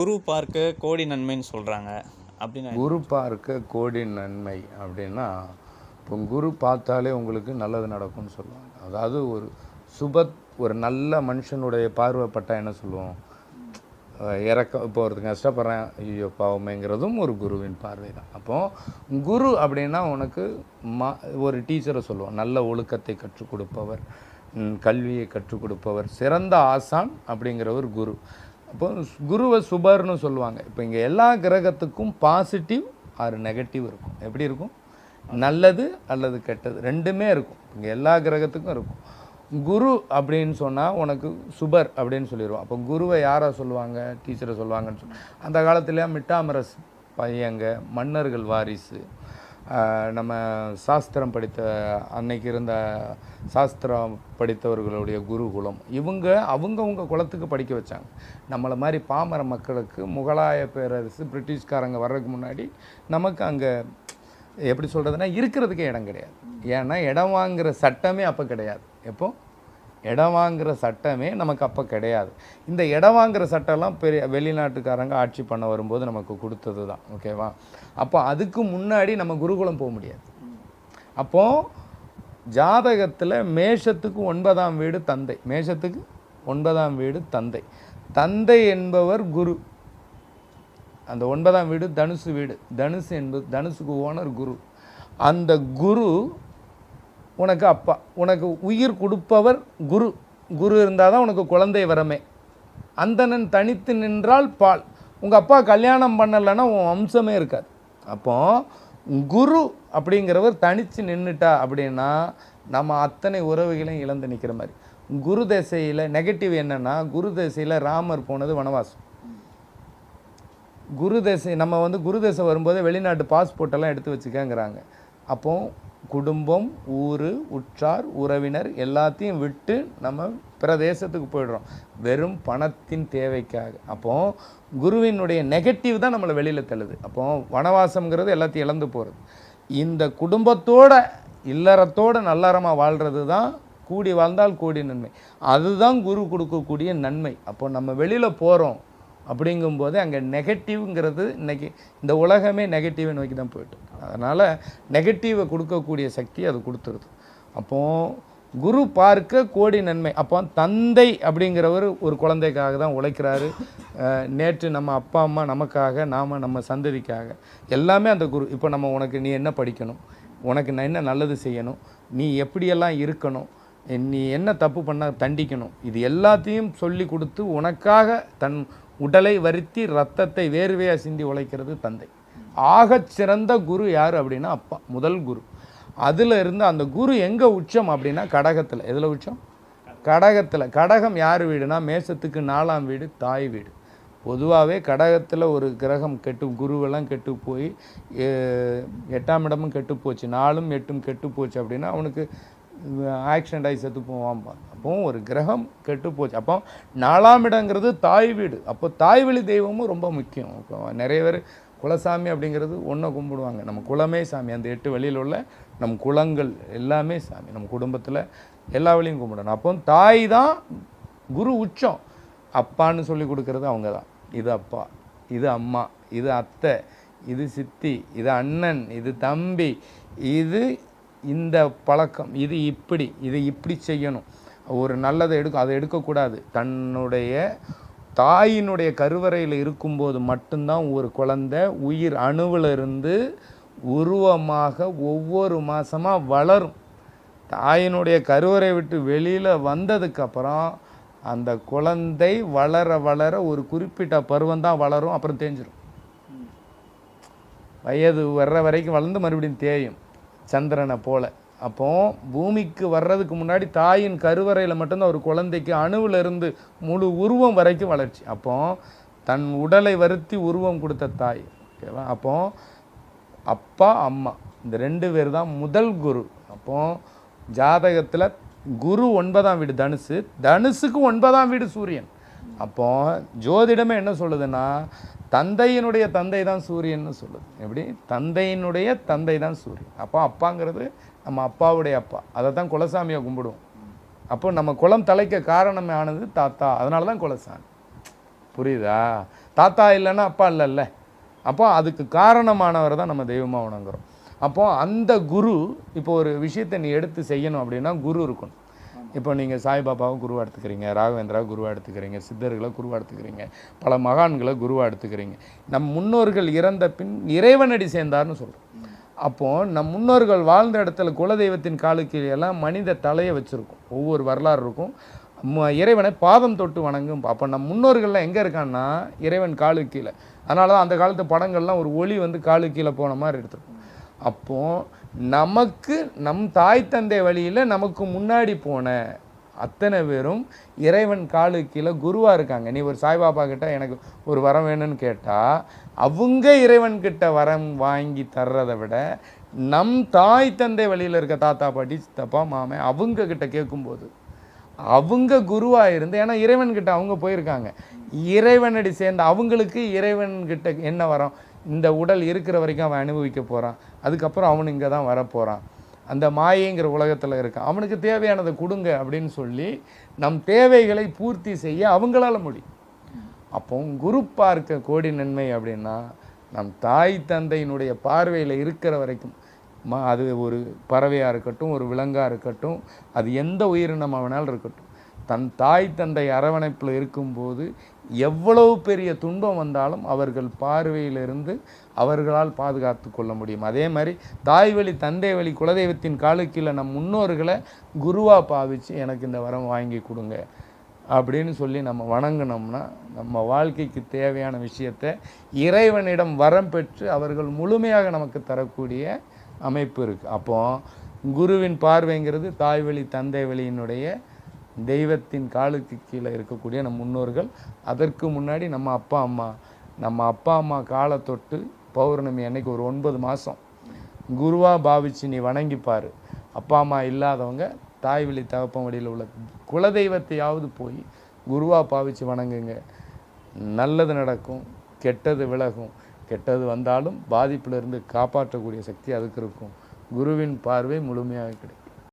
குரு பார்க்க கோடி நன்மைன்னு சொல்கிறாங்க அப்படின்னா குரு பார்க்க கோடி நன்மை அப்படின்னா இப்போ குரு பார்த்தாலே உங்களுக்கு நல்லது நடக்கும்னு சொல்லுவாங்க. அதாவது ஒரு சுபத் ஒரு நல்ல மனுஷனுடைய பார்வைப்பட்டா என்ன சொல்லுவோம்? இறக்க இப்போ ஒருத்தங்க கஷ்டப்படுறேன் ஐயோ பாவமேங்கிறதும் ஒரு குருவின் பார்வை தான் அப்போது குரு அப்படின்னா உனக்கு மா ஒரு டீச்சரை சொல்லுவோம். நல்ல ஒழுக்கத்தை கற்றுக் கொடுப்பவர் கல்வியை கற்றுக் கொடுப்பவர் சிறந்த ஆசான் அப்படிங்கிறவர் குரு. அப்போ குருவை சுபர்னு சொல்லுவாங்க. இப்போ இங்கே எல்லா கிரகத்துக்கும் பாசிட்டிவ் ஆர் நெகட்டிவ் இருக்கும். எப்படி இருக்கும்? நல்லது அல்லது கெட்டது ரெண்டுமே இருக்கும். இங்கே எல்லா கிரகத்துக்கும் இருக்கும். குரு அப்படின்னு சொன்னால் உனக்கு சுபர் அப்படின்னு சொல்லிடுவோம். அப்போ குருவை யாரை சொல்லுவாங்க? டீச்சரை சொல்லுவாங்கன்னு சொல்லி அந்த காலத்துல மிட்டாமரஸ் பையங்க மன்னர்கள் வாரிசு. நம்ம சாஸ்திரம் படித்த அன்னைக்கு இருந்த சாஸ்திரம் படித்தவர்களுடைய குருகுலம் இவங்க அவங்கவுங்க குலத்துக்கு படிக்க வச்சாங்க. நம்மளை மாதிரி பாமர மக்களுக்கு முகலாய பேரரசு பிரிட்டிஷ்காரங்க வர்றதுக்கு முன்னாடி நமக்கு அங்கே எப்படி சொல்கிறதுனா இருக்கிறதுக்கே இடம் கிடையாது. ஏன்னா இடம் வாங்குகிற சட்டமே அப்போ கிடையாது. எப்போது இடம் வாங்குகிற சட்டமே நமக்கு அப்போ கிடையாது. இந்த இடம் வாங்குகிற சட்டம்லாம் பெரிய வெளிநாட்டுக்காரங்க ஆட்சி பண்ண வரும்போது நமக்கு கொடுத்தது தான் ஓகேவா அப்போ அதுக்கு முன்னாடி நம்ம குருகுலம் போக முடியாது. அப்போது ஜாதகத்தில் மேஷத்துக்கு ஒன்பதாம் வீடு தந்தை. மேஷத்துக்கு ஒன்பதாம் வீடு தந்தை. தந்தை என்பவர் குரு. அந்த ஒன்பதாம் வீடு தனுசு வீடு. தனுசு என்பது தனுசுக்கு ஓனர் குரு. அந்த குரு உனக்கு அப்பா உனக்கு உயிர் கொடுப்பவர் குரு. குரு இருந்தால் தான் உனக்கு குழந்தை வரமே. அந்தணன் தனித்து நின்றால் பால். உங்கள் அப்பா கல்யாணம் பண்ணலைன்னா உன் வம்சமே இருக்காது. அப்போ குரு அப்படிங்கிறவர் தனித்து நின்றுட்டா அப்படின்னா நம்ம அத்தனை உறவுகளையும் இழந்து நிற்கிற மாதிரி. குரு தசையில் நெகட்டிவ் என்னென்னா குரு தசையில் ராமர் போனது வனவாசம். குரு தசை நம்ம வந்து குரு தசை வரும்போது வெளிநாட்டு பாஸ்போர்ட் எல்லாம் எடுத்து வச்சுக்கங்கிறாங்க. அப்போது குடும்பம் ஊர் உற்றார் உறவினர் எல்லாத்தையும் விட்டு நம்ம பிற தேசத்துக்கு போயிடுறோம். வெறும் பணத்தின் தேவைக்காக. அப்போது குருவினுடைய நெகட்டிவ் தான் நம்மளை வெளியில் தள்ளுது. அப்போது வனவாசம்ங்கிறது எல்லாத்தையும் இழந்து போகிறது இந்த குடும்பத்தோட இல்லறத்தோடு நல்லறமாக வாழ்கிறது தான் கூடி வாழ்ந்தால் கூடி நன்மை. அதுதான் குரு கொடுக்கக்கூடிய நன்மை. அப்போ நம்ம வெளியில் போகிறோம் அப்படிங்கும்போது அங்கே நெகட்டிவ்ங்கிறது இன்னைக்கு இந்த உலகமே நெகட்டிவை நோக்கி தான் போயிட்டு அதனால் நெகட்டிவை கொடுக்கக்கூடிய சக்தி அது கொடுத்துருது. அப்போது குரு பார்க்க கோடி நன்மை. அப்போ தந்தை அப்படிங்கிறவர் ஒரு குழந்தைக்காக தான் உழைக்கிறாரு. நேற்று நம்ம அப்பா அம்மா நமக்காக நாம் நம்ம சந்ததிக்காக. எல்லாமே அந்த குரு. இப்போ நம்ம உனக்கு நீ என்ன படிக்கணும்? உனக்கு நான் என்ன நல்லது செய்யணும்? நீ எப்படியெல்லாம் இருக்கணும்? நீ என்ன தப்பு பண்ண தண்டிக்கணும்? இது எல்லாத்தையும் சொல்லி கொடுத்து உனக்காக தன் உடலை வருத்தி ரத்தத்தை வேர்வையாக சிந்தி உழைக்கிறது தந்தை. ஆகச் சிறந்த குரு யார் அப்படின்னா அப்பா முதல் குரு. அதில் இருந்து அந்த குரு எங்கே உச்சம் அப்படின்னா கடகத்தில். எதில் உச்சம்? கடகத்தில். கடகம் யார் வீடுனா? மேசத்துக்கு நாலாம் வீடு தாய் வீடு. பொதுவாகவே கடகத்தில் ஒரு கிரகம் கெட்டு குருவெல்லாம் கெட்டு போய் எட்டாம் இடமும் கெட்டு போச்சு நாலும் எட்டும் கெட்டு போச்சு அப்படின்னா அவனுக்கு ஆக்சிடெண்ட் ஆகி செத்து போவான்பா அப்போ ஒரு கிரகம் கெட்டு போச்சு. அப்போ நாலாம் இடங்கிறது தாய் வீடு. அப்போ தாய் வழி தெய்வமும் ரொம்ப முக்கியம். இப்போ நிறைய பேர் குலசாமி அப்படிங்கிறது ஒன்றை கும்பிடுவாங்க. நம்ம குலமே சாமி. அந்த எட்டு வழியில் உள்ள நம் குலங்கள் எல்லாமே சாமி. நம்ம குடும்பத்தில் எல்லா வழியும் கும்பிடணும். அப்போ தாய் தான் குரு உச்சம். அப்பான்னு சொல்லி கொடுக்கறது அவங்க தான். இது அப்பா இது அம்மா இது அத்தை இது சித்தி இது அண்ணன் இது தம்பி இது இந்த பழக்கம் இது இப்படி இது இப்படி செய்யணும். ஒரு நல்லதை எடுக்க அதை எடுக்கக்கூடாது. தன்னுடைய தாயினுடைய கருவறையில் இருக்கும்போது மட்டும்தான் ஒரு குழந்தை உயிர் அணுவில் இருந்து உருவமாக ஒவ்வொரு மாதமாக வளரும். தாயினுடைய கருவறை விட்டு வெளியில் வந்ததுக்கப்புறம் அந்த குழந்தை வளர வளர ஒரு குறிப்பிட்ட பருவம் தான் வளரும் அப்புறம் தேஞ்சிரும். வயது வர்ற வரைக்கும் வளர்ந்து மறுபடியும் தேயும் சந்திரனை போல. அப்போ பூமிக்கு வர்றதுக்கு முன்னாடி தாயின் கருவறையில் மட்டும்தான் ஒரு குழந்தைக்கு அணுவிலிருந்து முழு உருவம் வரைக்கும் வளர்ச்சி. அப்போ தன் உடலை வருத்தி உருவம் கொடுத்த தாய். ஓகேவா? அப்போ அப்பா அம்மா இந்த ரெண்டு பேர் தான் முதல் குரு. அப்போ ஜாதகத்தில் குரு ஒன்பதாம் வீடு தனுசு. தனுசுக்கு ஒன்பதாம் வீடு சூரியன். அப்போ ஜோதிடமே என்ன சொல்லுதுன்னா தந்தையினுடைய தந்தை தான் சூரியன்னு சொல்லுது. எப்படி? தந்தையினுடைய தந்தை தான் சூரியன். அப்போ அப்பாங்கிறது நம்ம அப்பாவுடைய அப்பா. அதை தான் குலசாமியை கும்பிடுவோம். அப்போ நம்ம குளம் தலைக்க காரணமே ஆனது தாத்தா. அதனால தான் குலசாமி. புரியுதா? தாத்தா இல்லைன்னா அப்பா இல்லைல்ல. அப்போ அதுக்கு காரணமானவரை தான் நம்ம தெய்வமாக உணங்குறோம் அப்போ அந்த குரு இப்போ ஒரு விஷயத்தை நீ எடுத்து செய்யணும் அப்படின்னா குரு இருக்கணும். இப்போ நீங்கள் சாய்பாபாவை குருவாக எடுத்துக்கிறீங்க ராகவேந்திரா குருவாக எடுத்துக்கிறீங்க சித்தர்களை குருவாக எடுத்துக்கிறீங்க பல மகான்களை குருவாக எடுத்துக்கிறீங்க. நம் முன்னோர்கள் இறந்த பின் இறைவனடி சேர்ந்தார்னு சொல்கிறோம் அப்போது நம் முன்னோர்கள் வாழ்ந்த இடத்துல குலதெய்வத்தின் காலுக்கீழெல்லாம் மனித தலையை வச்சுருக்கும். ஒவ்வொரு வரலாறு இருக்கும். ம- இறைவனை பாதம் தொட்டு வணங்கும். அப்போ நம் முன்னோர்கள்லாம் எங்கே இருக்கான்னா இறைவன் காலு கீழே அதனால தான் அந்த காலத்து படங்கள்லாம் ஒரு ஒளி வந்து காலு கீழே போன மாதிரி எடுத்துருக்கும். அப்போது நமக்கு நம் தாய் தந்தை வழியில் நமக்கு முன்னாடி போன அத்தனை பேரும் இறைவன் காலு கீழே குருவாக இருக்காங்க. நீ ஒரு சாய்பாபா கிட்ட எனக்கு ஒரு வரம் வேணும்னு கேட்டால் அவங்க இறைவன்கிட்ட வரம் வாங்கி தர்றதை விட நம் தாய் தந்தை வழியில் இருக்க தாத்தா பாட்டி சித்தப்பா மாமே அவங்கக்கிட்ட கேட்கும்போது அவங்க குருவாக இருந்து ஏன்னா இறைவன்கிட்ட அவங்க போயிருக்காங்க. இறைவனடி சேர்ந்து அவங்களுக்கு இறைவன்கிட்ட என்ன வரோம்? இந்த உடல் இருக்கிற வரைக்கும் அவன் அனுபவிக்க போகிறான் அதுக்கப்புறம் அவன் இங்கே தான் வரப்போகிறான் அந்த மாயைங்கிற உலகத்தில் இருக்கான். அவனுக்கு தேவையானதை கொடுங்க அப்படின்னு சொல்லி நம் தேவைகளை பூர்த்தி செய்ய அவங்களால முடியும். அப்போ குரு பார்க்க கோடி நன்மை அப்படின்னா நம் தாய் தந்தையினுடைய பார்வையில் இருக்கிற வரைக்கும் அது ஒரு பறவையாக இருக்கட்டும் ஒரு விலங்காக இருக்கட்டும் அது எந்த உயிரினம் அவனால் இருக்கட்டும். தன் தாய் தந்தை அரவணைப்பில் இருக்கும்போது எவ்வளவு பெரிய துன்பம் வந்தாலும் அவர்கள் பார்வையிலிருந்து அவர்களால் பாதுகாத்து கொள்ள முடியும். அதே மாதிரி தாய் வழி தந்தை வழி குலதெய்வத்தின் காலுக்கீழே நம் முன்னோர்களை குருவாக பாவிச்சு எனக்கு இந்த வரம் வாங்கி கொடுங்க அப்படின்னு சொல்லி நம்ம வணங்கினோம்னா நம்ம வாழ்க்கைக்கு தேவையான விஷயத்தை இறைவனிடம் வரம் பெற்று அவர்கள் முழுமையாக நமக்கு தரக்கூடிய அமைப்பு இருக்குது அப்போது குருவின் பார்வைங்கிறது தாய் வழி தந்தை வழியினுடைய தெய்வத்தின் காலுக்கு கீழே இருக்கக்கூடிய நம் முன்னோர்கள் அதற்கு முன்னாடி நம்ம அப்பா அம்மா. நம்ம அப்பா அம்மா காலை தொட்டு பௌர்ணமி அன்னைக்கு ஒரு ஒன்பது மாதம் குருவாக பாவிச்சு நீ வணங்கிப்பார். அப்பா அம்மா இல்லாதவங்க தாய் வழி தகப்பன் வழியில் உள்ள குலதெய்வத்தையாவது போய் குருவாக பாவிச்சு வணங்குங்க. நல்லது நடக்கும் கெட்டது விலகும். கெட்டது வந்தாலும் பாதிப்பிலிருந்து காப்பாற்றக்கூடிய சக்தி அதுக்கு இருக்கும். குருவின் பார்வை முழுமையாக கிடைக்கும்.